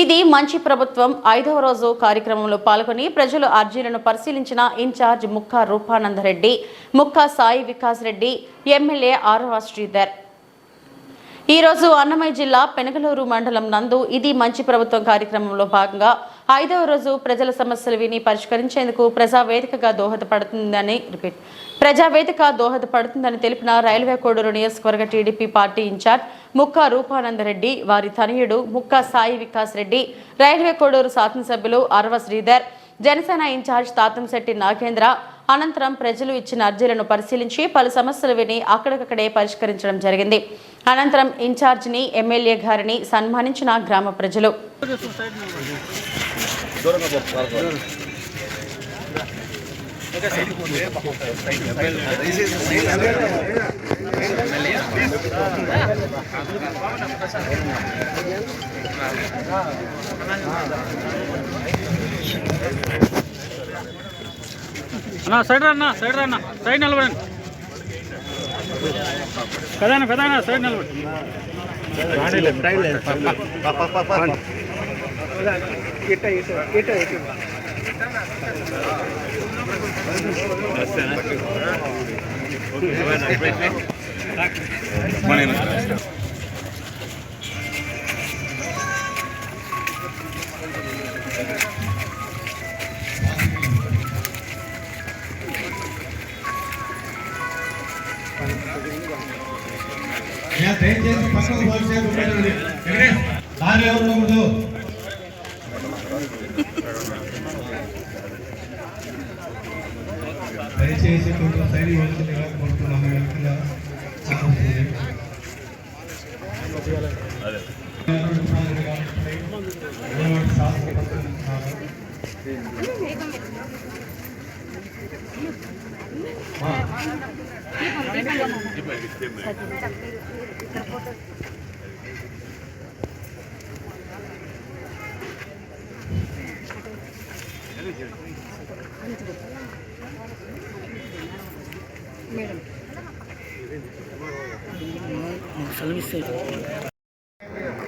ఇది మంచి ప్రభుత్వం. ఐదవ రోజు కార్యక్రమంలో పాల్గొని ప్రజలు అర్జీలను పరిశీలించిన ఇన్ఛార్జ్ ముక్కా రూపానందరెడ్డి ముక్కా సాయి వికాస్ రెడ్డి ఎమ్మెల్యే ఆరవ శ్రీధర్. ఈరోజు అన్నమయ్య జిల్లా పెనగలూరు మండలం నందు ఇది మంచి ప్రభుత్వం కార్యక్రమంలో భాగంగా ఐదవ రోజు ప్రజల సమస్యలు విని పరిష్కరించేందుకు ప్రజావేదికగా దోహదపడుతుందని రిపీట్. ప్రజావేదిక దోహదపడుతుందని తెలిపిన రైల్వే కోడూరు నియోజకవర్గ TDP party in-charge Mukka Rupananda Reddy వారి తనయుడు ముక్కా సాయి వికాస్ రెడ్డి రైల్వే కోడూరు శాసనసభ్యులు అర్వ శ్రీధర్ జనసేన ఇన్ఛార్జ్ తాతంశెట్టి నాగేంద్ర అనంతరం ప్రజలు ఇచ్చిన అర్జీలను పరిశీలించి పలు సమస్యలు విని అక్కడికక్కడే పరిష్కరించడం జరిగింది. అనంతరం ఇన్ఛార్జిని ఎమ్మెల్యే గారిని సన్మానించిన గ్రామ ప్రజలు. అన్న సైడ్ రన్నా సైడ్ రన్నా సైడ్ నిలబడండి. కదానా కదానా సైడ్ నిలబడి నేను దయచేసి పక్కకు పోల్చేది ఉండేది వెంకటేష్ దారిలో ఉండకూడదు దయచేసి కొంచెం సైడ్ ఇవ్వాల్సిందిగా కోరుతున్నాము వెనుకల సహకరించండి. ఎవరు శాసనసభ్యులు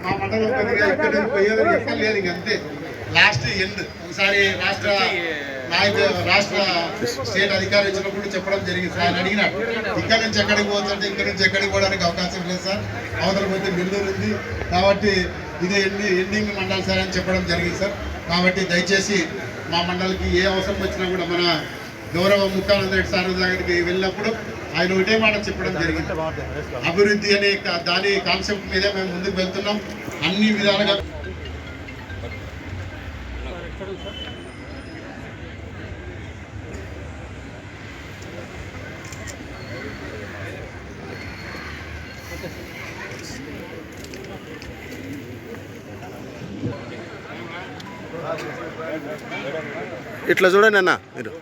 మా మండలం పోయేది ఇంక అంతే లాస్ట్ ఎండ్ ఒకసారి రాష్ట్ర నాయకు రాష్ట్ర స్టేట్ అధికారి వచ్చినప్పుడు చెప్పడం జరిగింది సార్ ఆయన అడిగినాడు ఇక్కడ నుంచి ఎక్కడికి పోతుంటే ఇక్కడ నుంచి ఎక్కడికి పోవడానికి అవకాశం లేదు సార్ అవతల పోతే నెల్లూరు ఉంది కాబట్టి ఇది ఎండి ఎండింగ్ మండలి సార్ అని చెప్పడం జరిగింది సార్ కాబట్టి దయచేసి మా మండలికి ఏ అవసరం వచ్చినా కూడా మన గౌరవ ముఖ్యానంద రెడ్డి సార్ దగ్గరికి వెళ్ళినప్పుడు ఆయన ఒకటే మాట చెప్పడం జరిగింది. అభివృద్ధి అనే దాని కాన్సెప్ట్ మీదే మేము ముందుకు వెళ్తున్నాం. అన్ని విధాలుగా ఇట్లా చూడండి అన్న మీరు.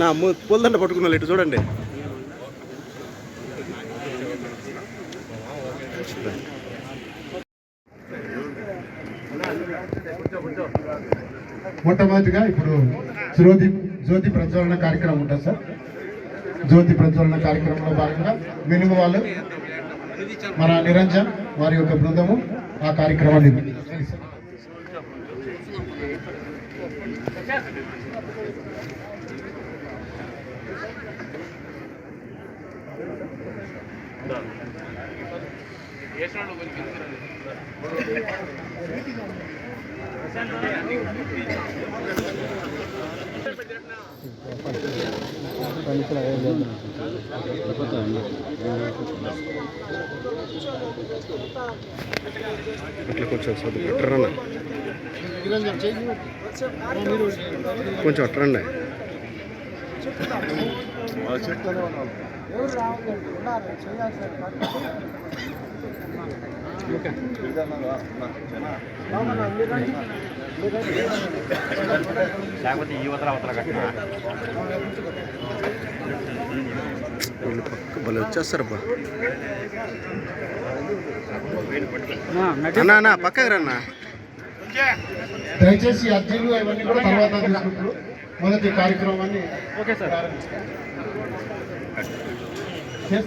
నా పూలదండ పట్టుకున్నాను ఇటు చూడండి. మొట్టమొదటిగా ఇప్పుడు జ్యోతి జ్యోతి ప్రజ్వలన కార్యక్రమం ఉంటుంది సార్. జ్యోతి ప్రజ్వలన కార్యక్రమంలో భాగంగా మినుము వాళ్ళు మన నిరంజన్ వారి యొక్క బృందము ఆ కార్యక్రమాన్ని ఇట్లా కొంచెం చదువు అట్రన్న కొంచెం అట్రండి వీళ్ళు పక్క భలే వచ్చేస్తారబ్బా అన్నా అన్న పక్కకి రన్నా. దయచేసి అర్జీలు అవన్నీ కూడా తర్వాత తీసుకుంటారు. మొదటి కార్యక్రమాన్ని ఓకే సార్. చేసి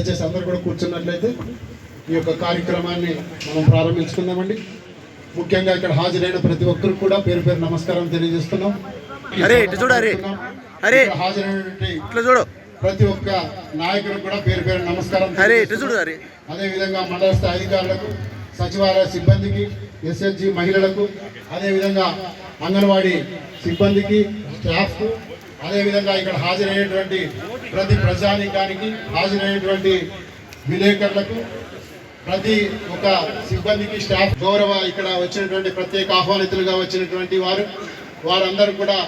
దయచేసి అందరు కూడా కూర్చున్నట్లయితే ఈ యొక్క కార్యక్రమాన్ని మనం ప్రారంభించుకుందామండి. ముఖ్యంగా ఇక్కడ హాజరైన ప్రతి ఒక్కరికి కూడా పేరు పేరు నమస్కారం తెలియజేస్తున్నాం. అరే, ఇటు చూడు, అరే. అరే. హాజరైనటువంటి ఇట్లా చూడు. ప్రతి ఒక్క నాయకులకు కూడా పేరు పేరు నమస్కారం అరే ఇటు చూడు అరే. అదేవిధంగా మండల స్థాయి అధికారులకు సచివాలయ సిబ్బందికి ఎస్హెచ్జి మహిళలకు అదేవిధంగా అంగన్వాడీ సిబ్బందికి స్టాఫ్కు అదేవిధంగా ఇక్కడ హాజరైనటువంటి ప్రతి ప్రజానికానికి హాజరైనటువంటి విలేకరులకు ప్రతి ఒక సిబ్బందికి స్టాఫ్ గౌరవ ఇక్కడ వచ్చినటువంటి ప్రత్యేక ఆహ్వానితులుగా వచ్చినటువంటి వారు వారందరూ కూడా